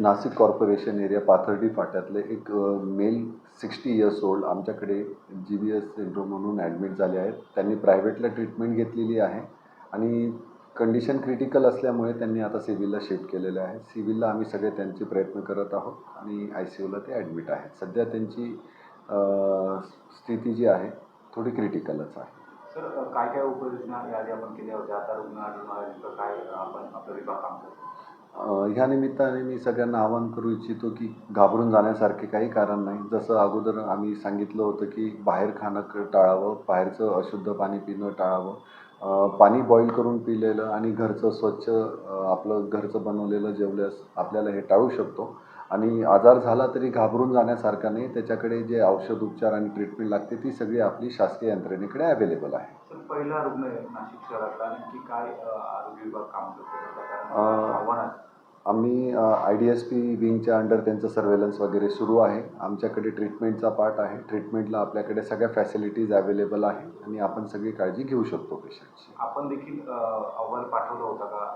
Nashik corporation area Pathardi फाट्यातले एक male sixty years old आमच्याकडे जी बी एस सिंड्रोम म्हणून ॲडमिट झाले आहेत. त्यांनी प्रायव्हेटला ट्रीटमेंट घेतलेली आहे. आणि कंडिशन क्रिटिकल असल्यामुळे त्यांनी आता सिव्हिलला शिफ्ट केलेलं आहे. सिव्हिलला आम्ही सगळे त्यांचे प्रयत्न करत आहोत आणि आय सी यूला ते ॲडमिट आहेत. सध्या त्यांची स्थिती जी आहे थोडी क्रिटिकलच आहे. सर काय काय उपाययोजना याआधी आपण केल्या होत्या? आता रुग्ण आढळून काय आपण आपला विभाग काम करतो? ह्या निमित्ताने मी सगळ्यांना आवाहन करू इच्छितो की घाबरून जाण्यासारखे काही कारण नाही. जसं अगोदर आम्ही सांगितलं होतं की बाहेर खाणं टाळावं बाहेरचं अशुद्ध पाणी पिणं टाळावं. पाणी बॉईल करून पिलेलं आणि घरचं स्वच्छ आपलं घरचं बनवलेलं जेवल्यास आपल्याला हे टाळू शकतो. आणि आजार झाला तरी घाबरून जाण्यासारखा नाही. त्याच्याकडे जे औषध उपचार आणि ट्रीटमेंट लागते ती सगळी आपली शासकीय यंत्रणेकडे अवेलेबल आहे. पहिला रुग्ण नाशिक शहरातला. काय आरोग्य विभाग काम करतो? आम्ही आय डी एस पी विंगच्या अंडर त्यांचं सर्वेलन्स वगैरे सुरू आहे. आमच्याकडे ट्रीटमेंटचा पार्ट आहे. ट्रीटमेंटला आपल्याकडे सगळ्या फॅसिलिटीज अवेलेबल आहे आणि आपण सगळी काळजी घेऊ शकतो पेशंटची आपण देखील अहवाल पाठवला होता का?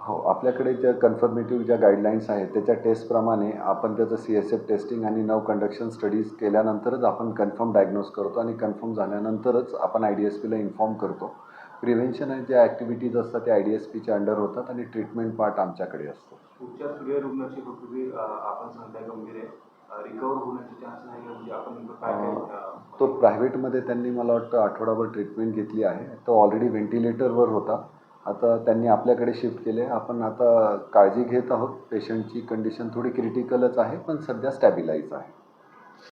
हो आपल्याकडे ज्या कन्फर्मेटिव्ह ज्या गाईडलाईन्स आहेत त्याच्या टेस्टप्रमाणे आपण त्याचं सी एस एफ टेस्टिंग आणि नव कंडक्शन स्टडीज केल्यानंतरच आपण कन्फर्म डायग्नोज करतो आणि कन्फर्म झाल्यानंतरच आपण आय डी एस पीला इन्फॉर्म करतो. प्रिव्हेन्शन आणि ज्या ॲक्टिव्हिटीज असतात त्या आय डी एस पीच्या अंडर होतात आणि ट्रीटमेंट पार्ट आमच्याकडे असतो. पुढच्या सगळ्या रुग्णाची प्रकृती आपण सांगताय गंभीर आहे. रिकवर होण्याचे चान्सेस आहे. का? म्हणजे आपण नेमकं काय काय अ, तो प्रायव्हेटमध्ये त्यांनी मला वाटतं आठवडाभर ट्रीटमेंट घेतली आहे. तो ऑलरेडी व्हेंटिलेटरवर होता. आता त्यांनी आपल्याकडे शिफ्ट केले. आपण आता काळजी घेत आहोत. पेशंटची कंडिशन थोडी क्रिटिकलच आहे पण सध्या स्टॅबिलाईज आहे.